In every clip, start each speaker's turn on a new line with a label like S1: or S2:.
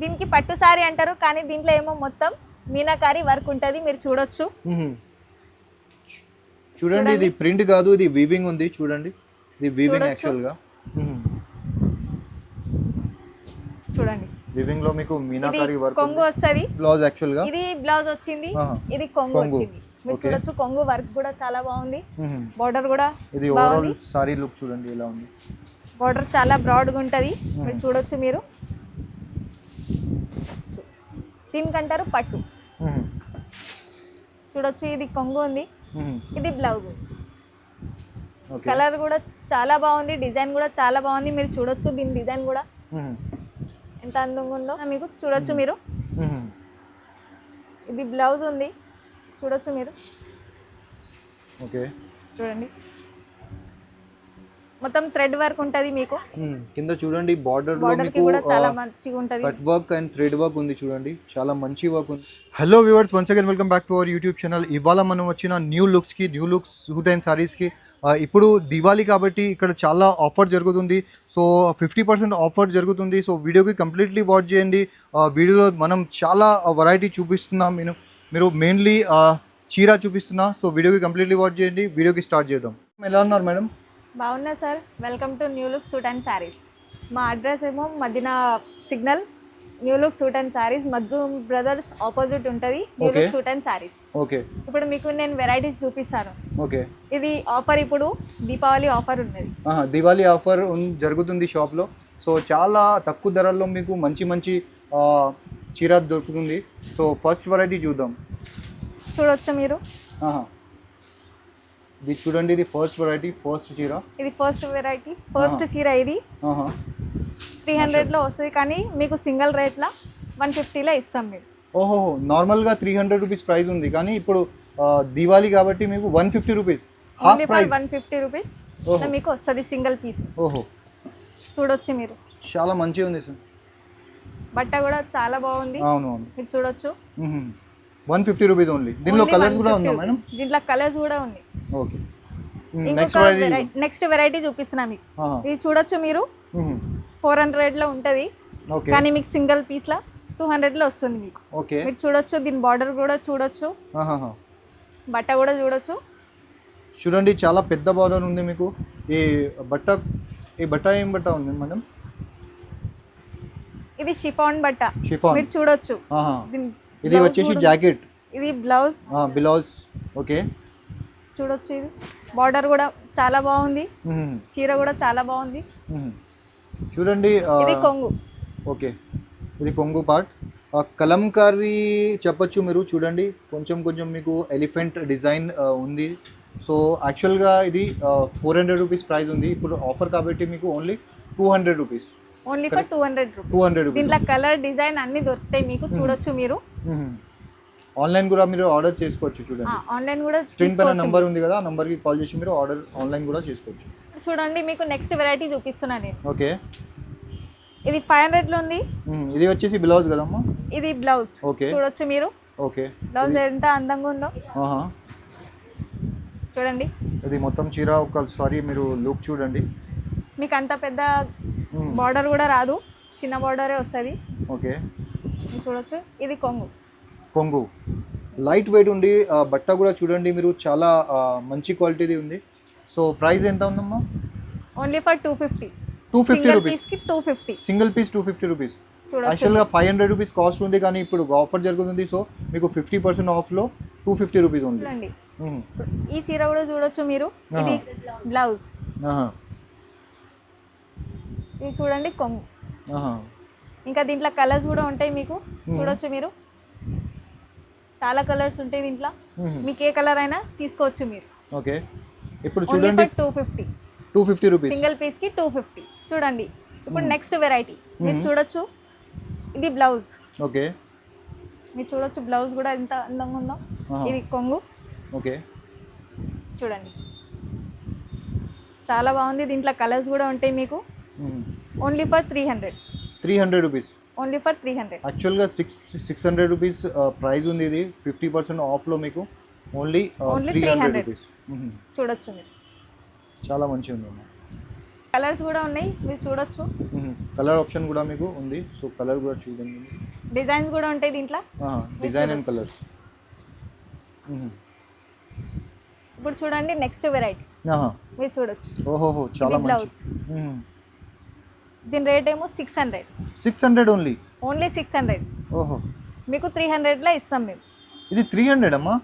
S1: దీనికి పట్టు సారీ అంటారు కానీ దీంట్లో ఏమో మొత్తం మీనాకారి వర్క్ ఉంటుంది మీరు చూడొచ్చు.
S2: చూడండి ఇది ప్రింట్ కాదు ఇది వీవింగ్ ఉంది చూడండి. ఇది వీవింగ్
S1: చూడొచ్చు.
S2: యాక్చువల్గా
S1: చూడండి.
S2: వీవింగ్లో మీకు మీనాకారి వర్క్
S1: కొంగు వస్తుంది.
S2: బ్లౌజ్ యాక్చువల్గా
S1: ఇది బ్లౌజ్ వచ్చింది. ఇది కొంగు. వచ్చింది. మీరు. చూడొచ్చు కొంగు వర్క్ కూడా చాలా బాగుంది. బార్డర్ కూడా
S2: ఇది ఓవరాల్ సారీ లుక్ చూడండి ఎలా ఉంది.
S1: బార్డర్ చాలా బ్రాడ్గా ఉంటుంది. మీరు చూడొచ్చు మీరు. దీనికంటారు పట్టు. చూడొచ్చు ఇది కొంగు ఉంది. ఇది బ్లౌజ్. కలర్ కూడా చాలా బాగుంది డిజైన్ కూడా చాలా బాగుంది. మీరు చూడొచ్చు దీని డిజైన్ కూడా. ఎంత అందంగా ఉందో. మీకు చూడొచ్చు మీరు. ఇది బ్లౌజ్ ఉంది. చూడొచ్చు మీరు.
S2: ఓకే.
S1: చూడండి. మొత్తం థ్రెడ్ వర్క్ ఉంటుంది మీకు.
S2: కింద చూడండి
S1: బార్డర్లో కి
S2: మీకు
S1: చాలా
S2: ఆ,
S1: మంచిగా ఉంటుంది.
S2: Cut work and thread work ఉంది చూడండి చాలా మంచి వర్క్ ఉంది. Hello viewers once again welcome back to our YouTube channel ఇవాళ మనం వచ్చిన న్యూ లుక్స్కి న్యూ లుక్స్ సూట్ అండ్ సారీస్కి ఇప్పుడు దివాళీ కాబట్టి ఇక్కడ చాలా ఆఫర్ జరుగుతుంది. సో ఫిఫ్టీ పర్సెంట్ ఆఫర్ జరుగుతుంది. సో వీడియోకి కంప్లీట్లీ వాచ్ చేయండి. వీడియోలో మనం చాలా వెరైటీ చూపిస్తున్నాం. నేను మీరు మెయిన్లీ చీర చూపిస్తున్నా. సో వీడియోకి కంప్లీట్లీ వాచ్ చేయండి. వీడియోకి స్టార్ట్ చేద్దాం. ఎలా ఉన్నారు మేడం
S1: బాగున్నా sir. Welcome to new look suit and sarees మా అడ్రస్ ఏమో Madina signal. New look suit and sarees Maddu brothers opposite ఉంటుంది. New. Look suit and sarees
S2: okay.
S1: ఇప్పుడు మీకు నేను వెరైటీస్ చూపిస్తాను.
S2: ఓకే.
S1: ఇది ఆఫర్ ఇప్పుడు దీపావళి ఆఫర్ ఉన్నది.
S2: దివాళీ ఆఫర్ జరుగుతుంది షాప్లో. సో చాలా తక్కువ ధరల్లో మీకు మంచి మంచి చీర దొరుకుతుంది. సో ఫస్ట్ వెరైటీ చూద్దాం.
S1: చూడొచ్చు మీరు?
S2: ఆహా. ఇది చూడండి ఇది ఫస్ట్ వెరైటీ ఫస్ట్ చీర.
S1: ఇది ఫస్ట్ వెరైటీ ఫస్ట్ చీర ఇది. త్రీ హండ్రెడ్లో వస్తుంది కానీ మీకు సింగిల్ రేట్లో వన్ ఫిఫ్టీలో ఇస్తాం మీరు
S2: ఓహో నార్మల్గా త్రీ హండ్రెడ్ రూపీస్ ప్రైస్ ఉంది కానీ ఇప్పుడు దివాళీ కాబట్టి మీకు one fifty rupees half price
S1: one fifty rupees. మీకు వస్తుంది సింగిల్ పీస్
S2: ఓహో.
S1: చూడొచ్చు మీరు.
S2: చాలా మంచిగా ఉంది సార్
S1: బట్ట కూడా చాలా బాగుంది.
S2: అవును
S1: మీరు చూడొచ్చు.
S2: వన్ ఫిఫ్టీ రూపీస్ ఓన్లీ దీనిలో కలర్స్ కూడా
S1: 150
S2: ఉందా మేడం.
S1: దీంట్లో కలర్స్ కూడా ఉంది
S2: okay next variety
S1: next variety చూపిస్తున్నా మీకు. ఇది చూడొచ్చు మీరు. ఫోర్ హండ్రెడ్లో ఉంటుంది.
S2: ఓకే
S1: కానీ మీకు సింగిల్ పీస్లో టూ హండ్రెడ్లో వస్తుంది మీకు.
S2: ఓకే
S1: మీరు చూడొచ్చు దీని బార్డర్ కూడా చూడొచ్చు. బట్ట కూడా చూడొచ్చు.
S2: చూడండి చాలా పెద్ద బార్డర్ ఉంది మీకు. ఈ బట్ట ఈ బట్ట ఏం బట్ట ఉంది మేడం
S1: ఇది షిఫాన్ బట్ట.
S2: షిఫాన్.
S1: మీరు చూడొచ్చు.
S2: ఇది వచ్చేసి జాకెట్.
S1: ఇది బ్లౌజ్
S2: బ్లౌజ్ ఓకే.
S1: చూడొచ్చు ఇది. బార్డర్ కూడా చాలా బాగుంది. చీర కూడా చాలా బాగుంది.
S2: చూడండి
S1: ఇది కొంగు.
S2: ఓకే. ఇది కొంగు పార్ట్ కలంకారీ చెప్పొచ్చు మీరు చూడండి. కొంచెం కొంచెం మీకు ఎలిఫెంట్ డిజైన్ ఉంది. సో యాక్చువల్గా ఇది ఫోర్ హండ్రెడ్ రూపీస్ ప్రైస్ ఉంది. ఇప్పుడు ఆఫర్ కాబట్టి మీకు only two hundred rupees
S1: only for two hundred
S2: two hundred
S1: దీంట్లో కలర్ డిజైన్ అన్ని దొరుకుతాయి మీకు. చూడొచ్చు మీరు.
S2: ఆన్లైన్ కూడా మీరు ఆర్డర్ చేసుకోవచ్చు చూడండి.
S1: ఆన్లైన్ కూడా
S2: స్క్రీన్ పైన నంబర్ ఉంది కదా ఆ నంబర్కి కాల్ చేసి మీరు ఆర్డర్ ఆన్లైన్ కూడా చేసుకోవచ్చు.
S1: చూడండి మీకు నెక్స్ట్ వెరైటీ చూపిస్తున్నా నేను.
S2: ఓకే.
S1: ఇది ఫైవ్ హండ్రెడ్లో ఉంది.
S2: ఇది వచ్చేసి బ్లౌజ్ కదమ్మా?
S1: ఇది బ్లౌజ్
S2: Okay.
S1: చూడొచ్చు మీరు.
S2: ఓకే.
S1: బ్లౌజ్ ఎంత అందంగా ఉందో.
S2: ఆహా.
S1: చూడండి.
S2: ఇది మొత్తం చీర ఒకసారి మీరు లుక్ చూడండి.
S1: మీకు అంత పెద్ద. బార్డర్ కూడా రాదు. చిన్న బార్డరే వస్తుంది.
S2: ఓకే.
S1: చూడొచ్చు? ఇది కొంగు.
S2: కొంగు. లైట్ వెయిట్ ఉండి బట్ట కూడా చూడండి మీరు. చాలా మంచి క్వాలిటీది ఉంది. సో ప్రైస్ ఎంత ఉందమ్మా?
S1: Only for two fifty
S2: two fifty rupees
S1: two fifty
S2: single piece two fifty rupees యాక్చువల్గా ఫైవ్ హండ్రెడ్ రూపీస్ కాస్ట్ ఉంది కానీ ఇప్పుడు ఆఫర్ జరుగుతుంది. సో మీకు ఫిఫ్టీ పర్సెంట్ ఆఫ్లో టూ ఫిఫ్టీ రూపీస్ ఉంది.
S1: ఈ చీర కూడా చూడొచ్చు మీరు. ఇది బ్లౌజ్. ఇది చూడండి కొంగు. ఇంకా దీంట్లో కలర్స్ కూడా ఉంటాయి మీకు. చూడొచ్చు మీరు. చాలా కలర్స్ ఉంటాయి దీంట్లో. మీకు ఏ కలర్ అయినా తీసుకోవచ్చు మీరు.
S2: ఓకే. ఇప్పుడు చూడండి.
S1: Two fifty
S2: two fifty rupees
S1: single పీస్కి టూ ఫిఫ్టీ చూడండి. ఇప్పుడు నెక్స్ట్ వెరైటీ మీరు చూడొచ్చు. ఇది బ్లౌజ్
S2: ఓకే.
S1: మీరు చూడొచ్చు బ్లౌజ్ కూడా ఎంత అందంగా ఉందో. ఇది కొంగు.
S2: ఓకే.
S1: చూడండి. చాలా బాగుంది. దీంట్లో కలర్స్ కూడా ఉంటాయి మీకు. Only for three hundred
S2: three hundred rupees
S1: only for three hundred
S2: యాక్చువల్గా six six hundred rupees price ఉంది ఇది. ఫిఫ్టీ పర్సెంట్ ఆఫ్లో మీకు. Only
S1: Only
S2: three hundred
S1: 300.
S2: Rupees
S1: చూడొచ్చు మీరు.
S2: చాలా మంచిగా ఉంది అమ్మా.
S1: కలర్స్ కూడా ఉన్నాయి. మీరు చూడొచ్చు.
S2: కలర్ ఆప్షన్ కూడా మీకు ఉంది. సో కలర్ కూడా చూడండి.
S1: డిజైన్స్ కూడా ఉంటాయి దీంట్లో?
S2: డిజైన్ అండ్ కలర్స్
S1: ఇప్పుడు చూడండి నెక్స్ట్ వెరైటీ మీరు చూడొచ్చు.
S2: ఓహోహో చాలా మంచి.
S1: దీని రేట్ ఏమో six hundred
S2: six hundred only
S1: only six hundred
S2: ఓహో.
S1: మీకు త్రీ హండ్రెడ్లో ఇస్తాం మేము.
S2: ఇది త్రీ హండ్రెడ్ అమ్మా?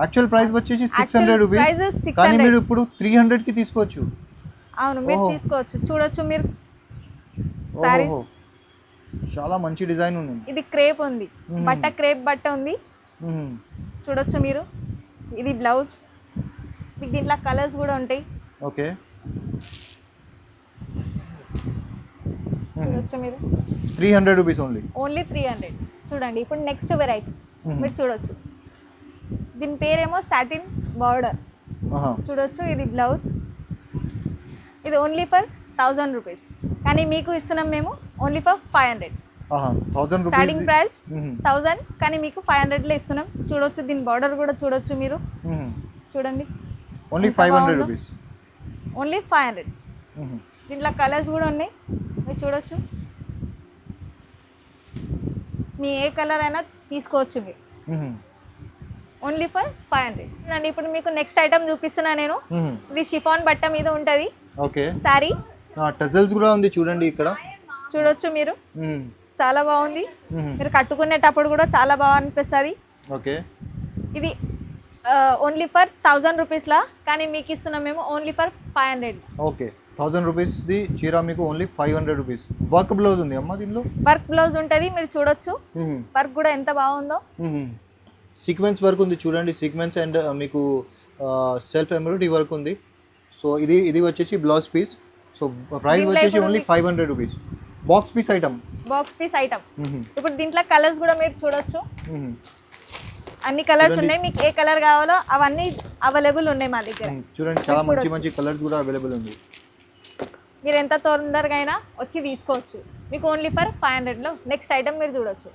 S2: యాక్చువల్ ప్రైస్ వచ్చేసి సిక్స్ హండ్రెడ్ రూపీస్
S1: price 600.
S2: కానీ మీరు ఇప్పుడు త్రీ హండ్రెడ్కి తీసుకోవచ్చు.
S1: అవును మీరు. తీసుకోవచ్చు. చూడొచ్చు మీరు.
S2: ఓహో. చాలా మంచి డిజైన్ ఉంది.
S1: ఇది క్రేప్ ఉంది. బట్ట క్రేప్ బట్ట ఉంది. చూడొచ్చు మీరు. ఇది బ్లౌజ్. మీకు దీంట్లో కలర్స్ కూడా ఉంటాయి.
S2: ఓకే.
S1: చూడొచ్చు మీరు?
S2: Three hundred rupees only.
S1: Only three hundred. చూడండి ఇప్పుడు నెక్స్ట్ వెరైటీ. మీరు చూడొచ్చు. దీని పేరేమో సాటిన్ బార్డర్ చూడొచ్చు ఇది బ్లౌజ్ ఇది ఓన్లీ ఫర్ థౌజండ్ రూపీస్ కానీ మీకు ఇస్తున్నాం మేము only for five hundred starting price thousand కానీ మీకు ఫైవ్ హండ్రెడ్లో ఇస్తున్నాం. చూడొచ్చు దీని బార్డర్ కూడా చూడొచ్చు మీరు. చూడండి.
S2: Only five hundred. Rupees
S1: only five hundred దీంట్లో కలర్స్ కూడా ఉన్నాయి. మీరు చూడొచ్చు. మీ ఏ కలర్ అయినా తీసుకోవచ్చు మీరు. ఓన్లీ ఫర్ ఫైవ్ హండ్రెడ్ అండి ఇప్పుడు మీకు నెక్స్ట్ ఐటమ్ చూపిస్తున్నా నేను. ఇది షిఫాన్ బట్ట మీద ఉంటుంది.
S2: ఓకే.
S1: శారీ
S2: టజల్స్ కూడా ఉంది చూడండి ఇక్కడ.
S1: చూడొచ్చు మీరు. చాలా బాగుంది. మీరు కట్టుకునేటప్పుడు కూడా చాలా బాగా అనిపిస్తుంది.
S2: ఓకే.
S1: ఇది ఓన్లీ ఫర్ థౌజండ్ రూపీస్లా కానీ మీకు ఇస్తున్నాం మేము only for five hundred
S2: okay. Thousand రూపీస్ది చీర మీకు only five hundred rupees. Work blouse ఉంది అమ్మా దీనిలో?
S1: వర్క్ బ్లౌజ్ ఉంటుంది మీరు చూడొచ్చు. వర్క్ కూడా ఎంత బాగుందో.
S2: సీక్వెన్స్ వర్క్ ఉంది చూడండి. సీక్వెన్స్ అండ్ మీకు సెల్ఫ్ ఎంబ్రాయిడరీ వర్క్ ఉంది. సో ఇది ఇది వచ్చేసి బ్లౌజ్ పీస్. సో ప్రైస్ వచ్చేసి only. Five hundred rupees. Box piece item.
S1: Box piece item. ఇప్పుడు దీంట్లో కలర్స్ కూడా మీరు చూడొచ్చు. అన్ని కలర్స్. ఉన్నాయి. మీకు ఏ కలర్ కావాలో అవన్నీ అవైలబుల్ ఉన్నాయి మా దగ్గర.
S2: చూడండి చాలా మంచి. మంచి కలర్స్ కూడా అవైలబుల్ ఉంది.
S1: మీరు ఎంత తొందరగా అయినా వచ్చి తీసుకోవచ్చు. మీకు ఓన్లీ ఫర్ ఫైవ్ హండ్రెడ్లో నెక్స్ట్ ఐటమ్ మీరు చూడొచ్చు.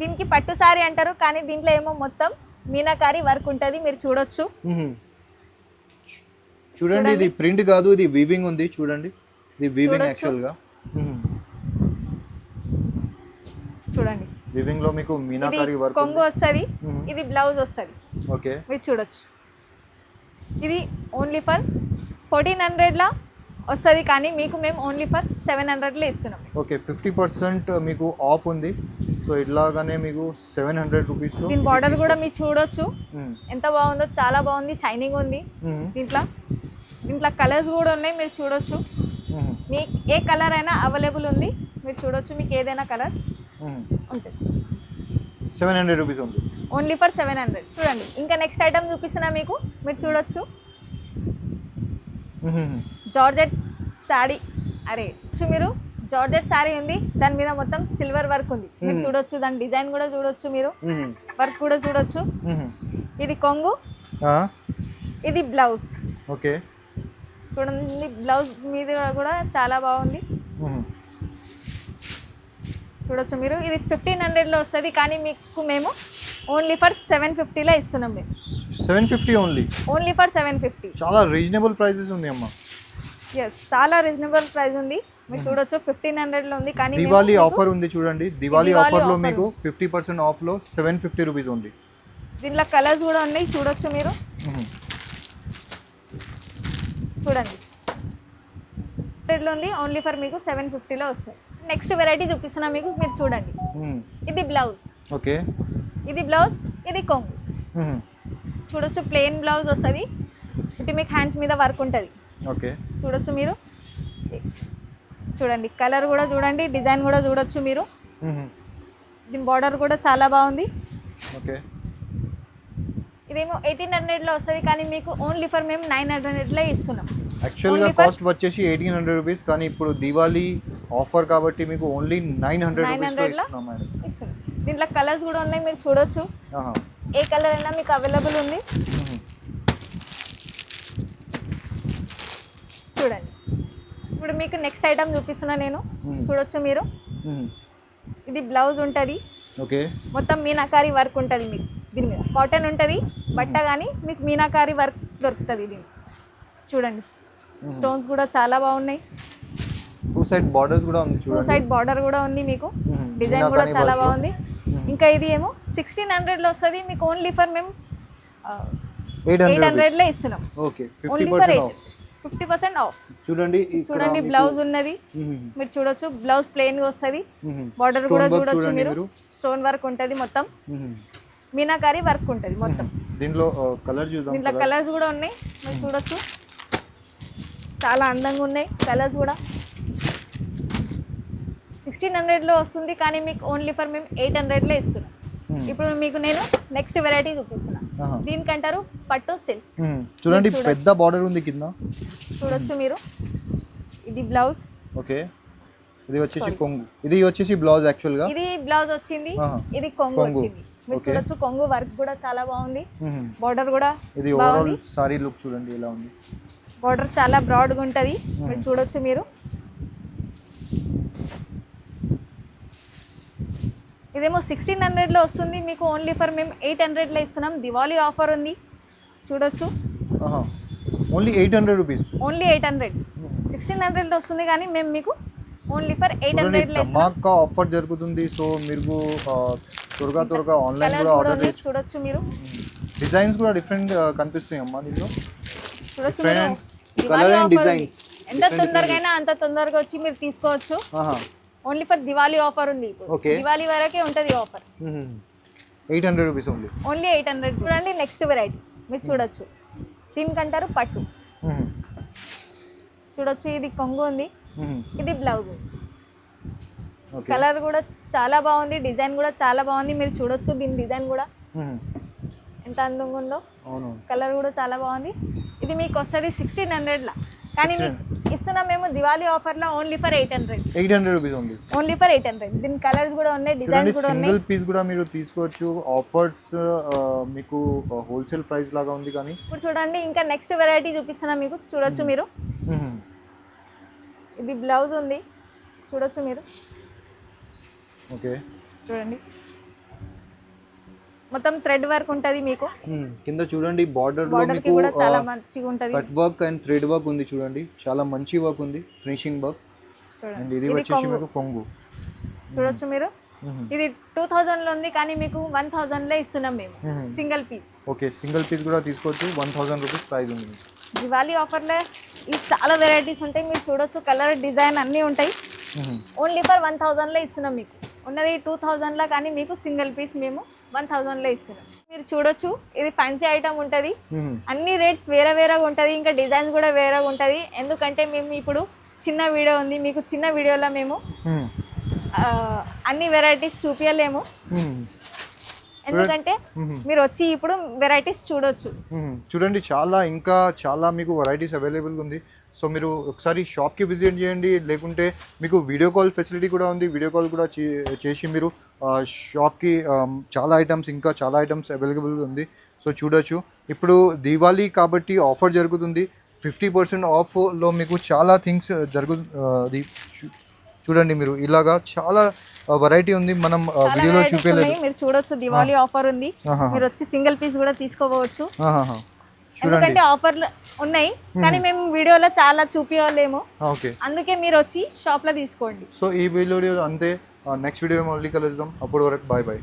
S1: దీనికి పట్టు సారీ అంటారు కానీ దీంట్లో ఏమో మొత్తం మీనాకారి వర్క్ ఉంటుంది మీరు చూడొచ్చు.
S2: చూడండి. ఇది ప్రింట్ కాదు ఇది వీవింగ్ ఉంది చూడండి. ఇది వీవింగ్. యాక్చువల్గా
S1: చూడండి.
S2: వీవింగ్లో మీకు మీనాకారి వర్క్
S1: కొంగు వస్తుంది. ఇది బ్లౌజ్ వస్తుంది.
S2: ఓకే.
S1: మీరు చూడొచ్చు. ఇది ఓన్లీ ఫర్ ఫోర్టీన్ హండ్రెడ్లా వస్తుంది కానీ మీకు మేము ఓన్లీ ఫర్ సెవెన్ హండ్రెడ్లో ఇస్తున్నాం.
S2: ఓకే ఫిఫ్టీ పర్సెంట్ మీకు ఆఫ్ ఉంది. సో ఇట్లాగానే మీకు సెవెన్ హండ్రెడ్ రూపీస్లో
S1: దీని బార్డర్ కూడా మీరు చూడొచ్చు. ఎంత బాగుందో చాలా బాగుంది షైనింగ్ ఉంది. దీంట్లో దీంట్లో కలర్స్ కూడా ఉన్నాయి మీరు చూడొచ్చు. మీ ఏ కలర్ అయినా అవైలబుల్ ఉంది. మీరు చూడొచ్చు మీకు ఏదైనా కలర్ ఉంటుంది.
S2: సెవెన్ హండ్రెడ్ రూపీస్ ఉంది.
S1: ఓన్లీ ఫర్ సెవెన్ హండ్రెడ్ చూడండి ఇంకా నెక్స్ట్ ఐటమ్ చూపిస్తున్నా మీకు. మీరు చూడొచ్చు. జార్జెట్ శారీ. అరే చూ మీరు. జార్జెట్ శారీ ఉంది. దాని మీద మొత్తం సిల్వర్ వర్క్ ఉంది. మీరు. చూడొచ్చు దాని డిజైన్ కూడా చూడొచ్చు మీరు. వర్క్ కూడా చూడొచ్చు. ఇది కొంగు. ఇది బ్లౌజ్.
S2: ఓకే.
S1: చూడండి బ్లౌజ్ మీద కూడా చాలా బాగుంది. చూడొచ్చు మీరు. ఇది ఫిఫ్టీన్ హండ్రెడ్లో వస్తుంది కానీ మీకు మేము ఓన్లీ ఫర్ సెవెన్ ఫిఫ్టీలో ఇస్తున్నాం మేము.
S2: Seven fifty only.
S1: Only for seven fifty.
S2: చాలా రీజనబుల్ ప్రైసెస్ ఉంది అమ్మ.
S1: ఎస్ చాలా రీజనబుల్ ప్రైస్ ఉంది. మీరు చూడొచ్చు ఫిఫ్టీన్ హండ్రెడ్లో ఉంది. కానీ
S2: దివాళీ ఆఫర్ ఉంది చూడండి. దివాళీ ఆఫర్లో మీకు ఫిఫ్టీ పర్సెంట్ ఆఫ్లో సెవెన్ ఫిఫ్టీ రూపీస్ ఉంది.
S1: దీంట్లో కలర్స్ కూడా ఉన్నాయి. చూడొచ్చు మీరు. చూడండి. హండ్రెడ్లో ఉంది. ఓన్లీ ఫర్ మీకు సెవెన్ ఫిఫ్టీలో వస్తుంది నెక్స్ట్ వెరైటీ చూపిస్తున్నా మీకు. మీరు చూడండి. ఇది బ్లౌజ్
S2: ఓకే
S1: ఇది బ్లౌజ్ ఇది కొంగు. చూడొచ్చు ప్లెయిన్ బ్లౌజ్ వస్తుంది. ఇటు మీకు హ్యాండ్స్ మీద వర్క్ ఉంటుంది.
S2: ఓకే
S1: చూడొచ్చు మీరు. చూడండి కలర్ కూడా చూడండి డిజైన్ కూడా చూడొచ్చు మీరు. దీని బార్డర్ కూడా చాలా బాగుంది.
S2: ఓకే.
S1: ఇదేమో ఎయిటీన్ హండ్రెడ్లో వస్తుంది కానీ మీకు ఓన్లీ ఫర్ మేము నైన్ హండ్రెడ్లో ఇస్తున్నాం.
S2: యాక్చువల్గా కాస్ట్ వచ్చేసి ఎయిటీన్ హండ్రెడ్ రూపీస్ కానీ ఇప్పుడు దివాళీ ఆఫర్ కాబట్టి మీకు ఓన్లీ నైన్ హండ్రెడ్
S1: 900
S2: రూపీస్లో
S1: లా?
S2: ఇస్తున్నాం
S1: దీంట్లో కలర్స్ కూడా ఉన్నాయి మీరు చూడొచ్చు. ఏ కలర్ అయినా మీకు అవైలబుల్ ఉంది. చూడండి. ఇప్పుడు మీకు నెక్స్ట్ ఐటమ్ చూపిస్తున్నా నేను. చూడొచ్చు మీరు. ఇది బ్లౌజ్ ఉంటుంది.
S2: ఓకే.
S1: మొత్తం మీనాకారి వర్క్ ఉంటుంది మీకు. దీని మీద కాటన్ ఉంటుంది బట్ట కానీ మీకు మీనాకారి వర్క్ దొరుకుతుంది దీని చూడండి. స్టోన్స్ కూడా చాలా బాగున్నాయి.
S2: టూ సైడ్ బార్డర్స్ కూడా ఉంది
S1: టూ సైడ్ బార్డర్ కూడా ఉంది మీకు. డిజైన్ కూడా చాలా. బాగుంది. ఇంకా ఇది ఏమో సిక్స్టీన్ హండ్రెడ్లో వస్తుంది. మీకు ఓన్లీ ఫర్ మేము
S2: ఎయిట్
S1: ఎయిట్
S2: హండ్రెడ్
S1: హండ్రెడ్లో ఇస్తున్నాం.
S2: Okay
S1: only for eight fifty percent off.
S2: చూడండి
S1: చూడండి బ్లౌజ్ ఉన్నది. మీరు చూడొచ్చు బ్లౌజ్ ప్లెయిన్గా వస్తుంది. బార్డర్ కూడా చూడొచ్చు మీరు. స్టోన్ వర్క్ ఉంటుంది మొత్తం. మీనాకారి వర్క్ ఉంటుంది మొత్తం.
S2: దీనిలో కలర్ చూద్దాం
S1: దీంట్లో. కలర్స్ కూడా ఉన్నాయి. మీరు చూడొచ్చు. చాలా అందంగా ఉన్నాయి కలర్స్ కూడా. సిక్స్టీన్ హండ్రెడ్లో వస్తుంది కానీ మీకు ఓన్లీ ఫర్ మేము ఎయిట్ హండ్రెడ్లో ఇస్తున్నాం. ఇప్పుడు మీకు నేను నెక్స్ట్ వెరైటీ చూపిస్తున్నా. దీనికంటారు పట్టు సిల్క్.
S2: చూడండి. పెద్ద బార్డర్ ఉంది కింద.
S1: చూడొచ్చు మీరు. ఇది బ్లౌజ్
S2: ఓకే. ఇది వచ్చేసి కొంగు. ఇది వచ్చేసి బ్లౌజ్ యాక్చువల్గా
S1: ఇది బ్లౌజ్ వచ్చింది. ఇది కొంగు. వచ్చింది. మీరు. చూడొచ్చు కొంగు వర్క్ కూడా చాలా బాగుంది. బార్డర్ కూడా
S2: ఇది ఓవరాల్ సారీ లుక్ చూడండి ఎలా ఉంది.
S1: బార్డర్ చాలా బ్రాడ్గా ఉంటుంది. మీరు చూడొచ్చు మీరు. ఇదేమో సిక్స్టీన్ హండ్రెడ్లో వస్తుంది. మీకు ఓన్లీ ఫర్ మేము ఎయిట్ హండ్రెడ్లో ఇస్తున్నాం. దివాళీ ఆఫర్ ఉంది. చూడొచ్చు.
S2: Only eight hundred rupees
S1: only eight hundred sixteen హండ్రెడ్లో వస్తుంది కానీ మేము మీకు ఓన్లీ ఫర్ ఎయిట్ ఇస్తున్నాం.
S2: ధమాకా ఆఫర్ జరుగుతుంది. సో మీరు త్వరగా త్వరగా ఆన్లైన్ కూడా ఆర్డర్
S1: చూడొచ్చు మీరు.
S2: డిజైన్స్ కూడా డిఫరెంట్ కనిపిస్తాయి అమ్మా దీనిలో.
S1: చూడొచ్చు ఆఫర్ ఉంది.
S2: designs.
S1: ఎంత తొందరగా అయినా అంత తొందరగా వచ్చి మీరు తీసుకోవచ్చు.
S2: ఆహా.
S1: ఓన్లీ ఫర్ దివాళీ ఆఫర్ ఉంది ఇప్పుడు. దివాళీ వరకే ఉంటుంది offer.
S2: Eight hundred rupees only.
S1: Only eight hundred. చూడండి నెక్స్ట్ వెరైటీ. మీరు చూడొచ్చు. దీనికంటారు పట్టు. చూడొచ్చు ఇది కొంగు ఉంది. ఇది బ్లౌజ్. కలర్ కూడా చాలా బాగుంది డిజైన్ కూడా చాలా బాగుంది. మీరు చూడొచ్చు దీని డిజైన్ కూడా. ఎంత అందంగా ఉందో. కలర్ కూడా చాలా బాగుంది. ఇది మీకు వస్తుంది సిక్స్టీన్ హండ్రెడ్లా కానీ మీకు ఇస్తున్నాం మేము దివాళీ ఆఫర్లో only for eight hundred
S2: eight hundred rupees only
S1: only for eight hundred దీని కలర్స్ కూడా ఉన్నాయి డిజైన్స్ కూడా ఉన్నాయి.
S2: సింగిల్ పీస్ కూడా మీరు తీసుకోవచ్చు. ఆఫర్స్ మీకు హోల్సేల్ ప్రైస్ లాగా ఉంది కానీ.
S1: ఇప్పుడు చూడండి ఇంకా నెక్స్ట్ వెరైటీ చూపిస్తున్నా మీకు. చూడొచ్చు మీరు. ఇది బ్లౌజ్ ఉంది. చూడొచ్చు మీరు.
S2: ఓకే.
S1: చూడండి. మొత్తం థ్రెడ్ వర్క్ ఉంటుంది మీకు?
S2: కింద చూడండి
S1: బార్డర్లో బార్డర్కి
S2: మీకు
S1: కూడా చాలా మంచిగా ఉంటుంది.
S2: Cut work and thread work ఉంది చూడండి చాలా మంచి వర్క్ ఉంది ఫినిషింగ్ వర్క్ అండ్
S1: చూడండి
S2: ఇది వచ్చేసి మీకు కొంగు.
S1: చూడొచ్చు మీరు? ఇది టూ థౌజండ్లో ఉంది కానీ మీకు వన్ థౌజండ్లో ఇస్తున్నాం మేము. Single piece
S2: okay single piece కూడా తీసుకోవచ్చు వన్ థౌసండ్ రూపీస్ ప్రైస్ ఉంది.
S1: దివాళీ ఆఫర్లో ఈ చాలా వెరైటీస్ ఉంటాయి మీరు చూడొచ్చు కలర్ డిజైన్ అన్నీ ఉంటాయి. ఓన్లీ ఫర్ వన్ థౌజండ్లో ఇస్తున్నాం మీకు. ఉన్నది టూ థౌజండ్లో కానీ మీకు సింగిల్ పీస్ మేము వన్ థౌజండ్లో ఇస్తున్నాం మీరు చూడొచ్చు ఇది ఫ్యాన్సీ ఐటమ్ ఉంటుంది. అన్ని రేట్స్ వేరే వేరేగా ఉంటుంది ఇంకా డిజైన్స్ కూడా వేరేగా ఉంటుంది ఎందుకంటే మేము ఇప్పుడు చిన్న వీడియో ఉంది మీకు చిన్న వీడియోలో మేము అన్ని వెరైటీస్ చూపించలేము. ఎందుకంటే. మీరు వచ్చి ఇప్పుడు వెరైటీస్ చూడొచ్చు.
S2: చూడండి చాలా ఇంకా చాలా మీకు వెరైటీస్ అవైలబుల్గా ఉంది సో మీరు ఒకసారి షాప్కి విజిట్ చేయండి. లేకుంటే మీకు వీడియో కాల్ ఫెసిలిటీ కూడా ఉంది. వీడియో కాల్ కూడా చే- చేసి మీరు షాప్కి చాలా ఐటమ్స్ ఇంకా చాలా ఐటమ్స్ అవైలబుల్గా ఉంది. సో చూడొచ్చు. ఇప్పుడు దీవాళీ కాబట్టి ఆఫర్ జరుగుతుంది. ఫిఫ్టీ పర్సెంట్ ఆఫ్లో మీకు చాలా థింగ్స్ జరుగు అది చూడండి మీరు. ఇలాగా చాలా వెరైటీ ఉంది. మనం వీడియోలో
S1: ఉన్నాయి. మీరు చూడొచ్చు. దివాళీ ఆఫర్ ఉంది. మీరు వచ్చి సింగిల్ పీస్ కూడా తీసుకోవచ్చు. ఎందుకంటే ఆఫర్లు ఉన్నాయి కానీ మేము వీడియోలో చాలా చూపించలేము
S2: ఓకే.
S1: అందుకే మీరు వచ్చి షాప్లో తీసుకోండి.
S2: సో ఈ వీడియో అంతే నెక్స్ట్ వీడియో మళ్ళీ కలుద్దాం. అప్పటి వరకు బాయ్ బాయ్